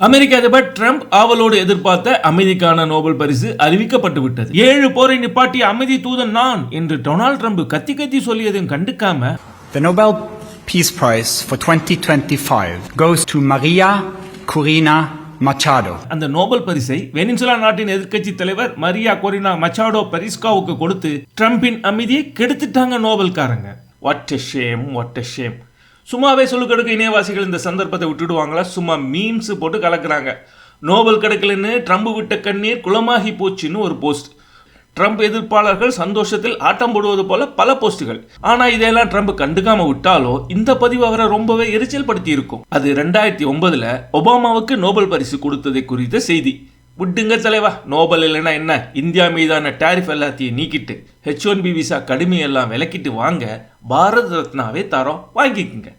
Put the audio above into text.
அமெரிக்க அதிபர் ட்ரம்ப் ஆவலோடு எதிர்பார்த்த அமைதிக்கான நோபல் பரிசு அறிவிக்கப்பட்டு விட்டது. ஏழு போரை நிப்பாட்டிய அமைதி தூதன் நான் என்று டொனால்ட் ட்ரம்ப் கத்தி கத்தி சொல்லியதையும் கண்டுக்காம The Nobel Peace Prize for 2025 goes to Maria Corina Machado. அந்த நோபல் பரிசை வெனிசுலா நாட்டின் எதிர்க்கட்சி தலைவர் மரியா கொரினா மச்சாடோ பெரிஸ்காவுக்கு கொடுத்து ட்ரம்பின் அமைதியை கெடுத்துட்டாங்க நோபல்காரங்க. வாட் ஷேம் வாட் ஷேம் சும்மாவே சொல்லுக்கடுக்க இணையவாசிகள் இந்த சந்தர்ப்பத்தை விட்டுடுவாங்களா? சும்மா மீம்ஸ் போட்டு கலக்குறாங்க. நோபல் கிடைக்கலன்னு ட்ரம்ப் விட்ட கண்ணீர் குளமாகி போச்சுன்னு ஒரு போஸ்ட். ட்ரம்ப் எதிர்ப்பாளர்கள் சந்தோஷத்தில் ஆட்டம் போடுவது போல பல போஸ்டுகள் ஆனா இதையெல்லாம் ட்ரம்ப் கண்டுக்காம விட்டாலோ இந்த பதிவு அவரை ரொம்பவே எரிச்சல் படுத்தி இருக்கும். அது ரெண்டாயிரத்தி ஒன்பதுல ஒபாமாவுக்கு நோபல் பரிசு கொடுத்ததை குறித்த செய்தி. விட்டுங்க தலைவா நோபல் இல்லைன்னா என்ன? இந்தியா மீதான டேரிஃப் எல்லாத்தையும் நீக்கிட்டு ஹெச் ஒன் பி விசா கடுமையெல்லாம் விலக்கிட்டு வாங்க பாரத் ரத்னாவே தரோம். வாங்கிக்கோங்க.